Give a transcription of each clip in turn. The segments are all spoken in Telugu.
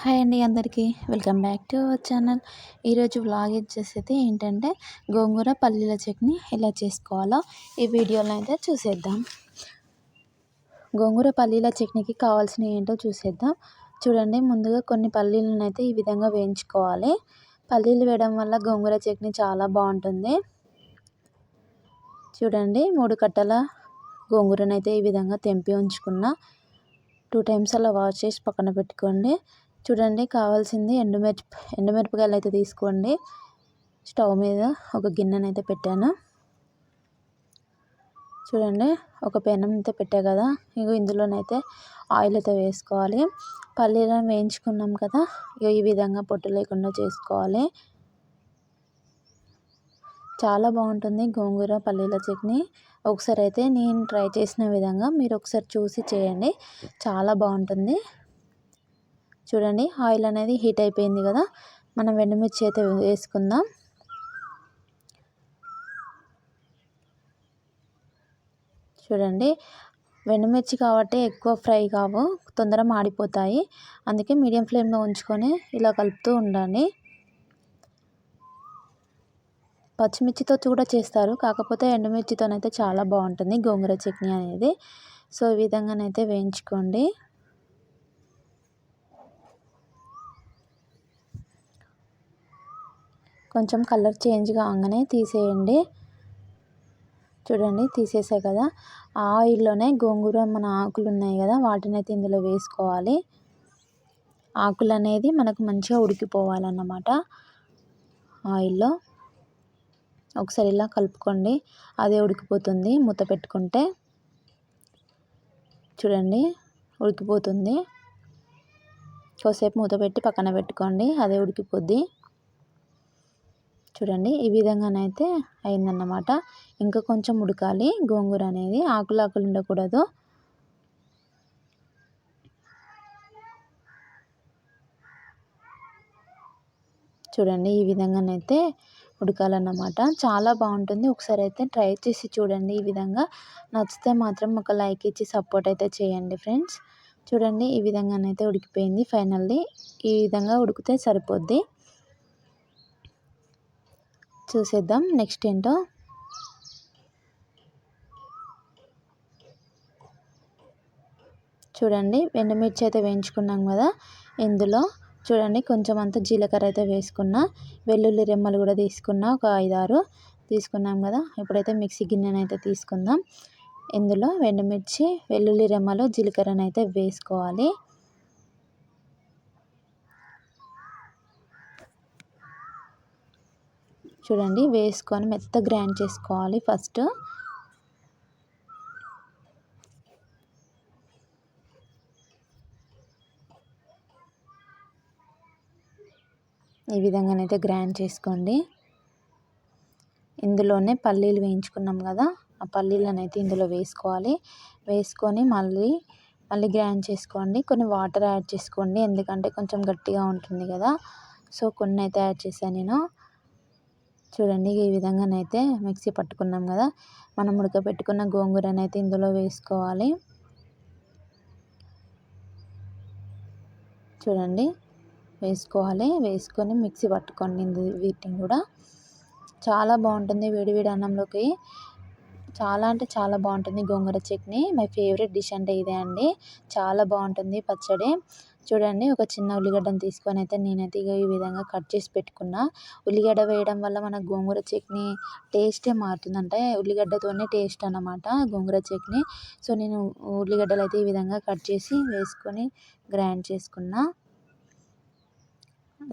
హాయ్ అండి అందరికీ. Welcome back to our channel. ఈరోజు వ్లాగ్ వచ్చేసి ఏంటంటే గోంగూర పల్లీల చట్నీ ఎలా చేసుకోవాలో ఈ వీడియోలో అయితే చూసేద్దాం. గోంగూర పల్లీల చట్నీకి కావాల్సినవి ఏంటో చూసేద్దాం. చూడండి ముందుగా కొన్ని పల్లీలను అయితే ఈ విధంగా వేయించుకోవాలి. పల్లీలు వేయడం వల్ల గోంగూర చట్నీ చాలా బాగుంటుంది. చూడండి మూడు కట్టల గోంగూరను అయితే ఈ విధంగా తెంపి ఉంచుకున్న. టూ టైమ్స్ అలా వాష్ చేసి పక్కన పెట్టుకోండి. చూడండి కావాల్సింది ఎండుమిరప ఎండుమిరపకాయలు అయితే తీసుకోండి. స్టవ్ మీద ఒక గిన్నెనైతే పెట్టాను. చూడండి ఒక పెనం అయితే పెట్టా కదా. ఇగో ఇందులోనైతే ఆయిల్ అయితే వేసుకోవాలి. పల్లీలను వేయించుకున్నాం కదా ఇగో ఈ విధంగా పొట్టు లేకుండా చేసుకోవాలి. చాలా బాగుంటుంది గోంగూర పల్లీల చట్నీ. ఒకసారి అయితే నేను ట్రై చేసిన విధంగా మీరు ఒకసారి చూసి చేయండి. చాలా బాగుంటుంది. చూడండి ఆయిల్ అనేది హీట్ అయిపోయింది కదా. మనం ఎండుమిర్చి అయితే వేసుకుందాం. చూడండి వెండుమిర్చి కాబట్టి ఎక్కువ ఫ్రై కావు తొందర మాడిపోతాయి. అందుకే మీడియం ఫ్లేమ్లో ఉంచుకొని ఇలా కలుపుతూ ఉండండి. పచ్చిమిర్చితో కూడా చేస్తారు కాకపోతే ఎండుమిర్చితోనైతే చాలా బాగుంటుంది గోంగూర చట్నీ అనేది. సో ఈ విధంగానైతే వేయించుకోండి. కొంచెం కలర్ చేంజ్ కాగానే తీసేయండి. చూడండి తీసేసా కదా. ఆ ఆయిల్లోనే గోంగూర మన ఆకులు ఉన్నాయి కదా వాటిని అయితే ఇందులో వేసుకోవాలి. ఆకులు అనేది మనకు మంచిగా ఉడికిపోవాలన్నమాట ఆయిల్లో. ఒకసారి ఇలా కలుపుకోండి అదే ఉడికిపోతుంది మూత పెట్టుకుంటే. చూడండి ఉడికిపోతుంది. కొద్దిసేపు మూత పెట్టి పక్కన పెట్టుకోండి అదే ఉడికిపోద్ది. చూడండి ఈ విధంగానైతే అయిందన్నమాట. ఇంకా కొంచెం ఉడకాలి. గోంగూర అనేది ఆకులు ఆకులు ఉండకూడదు. చూడండి ఈ విధంగానైతే ఉడకాలన్నమాట. చాలా బాగుంటుంది. ఒకసారి అయితే ట్రై చేసి చూడండి ఈ విధంగా. నచ్చితే మాత్రం ఒక లైక్ ఇచ్చి సపోర్ట్ అయితే చేయండి ఫ్రెండ్స్. చూడండి ఈ విధంగానైతే ఉడికిపోయింది ఫైనల్లీ. ఈ విధంగా ఉడికితే సరిపోద్ది. చూసేద్దాం. నెక్స్ట్ ఏంటో? చూడండి ఎండుమిర్చి అయితే వేయించుకున్నాం కదా ఇందులో. చూడండి కొంచెం అంత జీలకర్ర అయితే వేసుకున్న వెల్లుల్లి రెమ్మలు కూడా తీసుకున్న ఒక ఐదారు తీసుకున్నాం కదా. ఇప్పుడైతే మిక్సీ గిన్నెనైతే తీసుకుందాం. ఇందులో ఎండుమిర్చి వెల్లుల్లి రెమ్మలు జీలకర్రనైతే వేసుకోవాలి. చూడండి వేసుకొని మెత్త గ్రైండ్ చేసుకోవాలి ఫస్ట్. ఈ విధంగానైతే గ్రైండ్ చేసుకోండి. ఇందులోనే పల్లీలు వేయించుకున్నాం కదా ఆ పల్లీలను అయితే ఇందులో వేసుకోవాలి. వేసుకొని మళ్ళీ మళ్ళీ గ్రైండ్ చేసుకోండి. కొన్ని వాటర్ యాడ్ చేసుకోండి ఎందుకంటే కొంచెం గట్టిగా ఉంటుంది కదా. సో కొన్ని అయితే యాడ్ చేశాను నేను. చూడండి ఈ విధంగానైతే మిక్సీ పట్టుకున్నాం కదా. మనం ఉడకబెట్టుకున్న గోంగూరని అయితే ఇందులో వేసుకోవాలి. చూడండి వేసుకోవాలి. వేసుకొని మిక్సీ పట్టుకోండి వీటిని కూడా. చాలా బాగుంటుంది వేడివేడి అన్నంలోకి. చాలా అంటే చాలా బాగుంటుంది. Gongura chutney my favourite dish అంటే ఇదే అండి. చాలా బాగుంటుంది పచ్చడి. చూడండి ఒక చిన్న ఉల్లిగడ్డను తీసుకొని అయితే నేనైతే ఈ విధంగా కట్ చేసి పెట్టుకున్నా. ఉల్లిగడ్డ వేయడం వల్ల మన గోంగూర చట్నీ టేస్టే మారుతుంది అంటే ఉల్లిగడ్డతోనే టేస్ట్ అన్నమాట గోంగూర చట్నీ. సో నేను ఉల్లిగడ్డలు అయితే ఈ విధంగా కట్ చేసి వేసుకొని గ్రైండ్ చేసుకున్నా.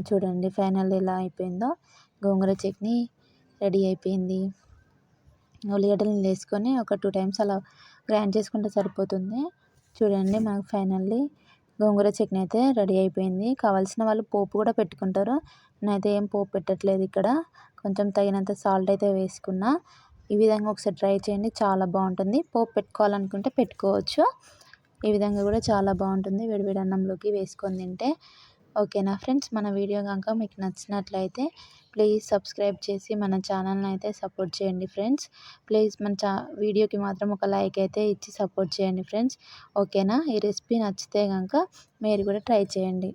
చూడండి ఫైనల్ ఎలా అయిపోయిందో. గోంగూర చట్నీ రెడీ అయిపోయింది. ఉల్లిగడ్డలను వేసుకొని ఒక టూ టైమ్స్ అలా గ్రైండ్ చేసుకుంటే సరిపోతుంది. చూడండి మనకు ఫైనల్లీ గోంగూర చట్నీ అయితే రెడీ అయిపోయింది. కావాల్సిన వాళ్ళు పోపు కూడా పెట్టుకుంటారు. నేనైతే ఏం పోపు పెట్టట్లేదు ఇక్కడ. కొంచెం తగినంత సాల్ట్ అయితే వేసుకున్నా. ఈ విధంగా ఒకసారి ట్రై చేయండి చాలా బాగుంటుంది. పోపు పెట్టుకోవాలనుకుంటే పెట్టుకోవచ్చు. ఈ విధంగా కూడా చాలా బాగుంటుంది. వేడివేడి అన్నంలోకి వేసుకొని తింటే ఓకేనా ఫ్రెండ్స్? మన వీడియో కనుక మీకు నచ్చినట్లయితే ప్లీజ్ సబ్స్క్రైబ్ చేసి మన ఛానల్ని అయితే సపోర్ట్ చేయండి ఫ్రెండ్స్. ప్లీజ్ మన చా వీడియోకి మాత్రం ఒక లైక్ అయితే ఇచ్చి సపోర్ట్ చేయండి ఫ్రెండ్స్. ఓకేనా? ఈ రెసిపీ నచ్చితే కనుక మీరు కూడా ట్రై చేయండి.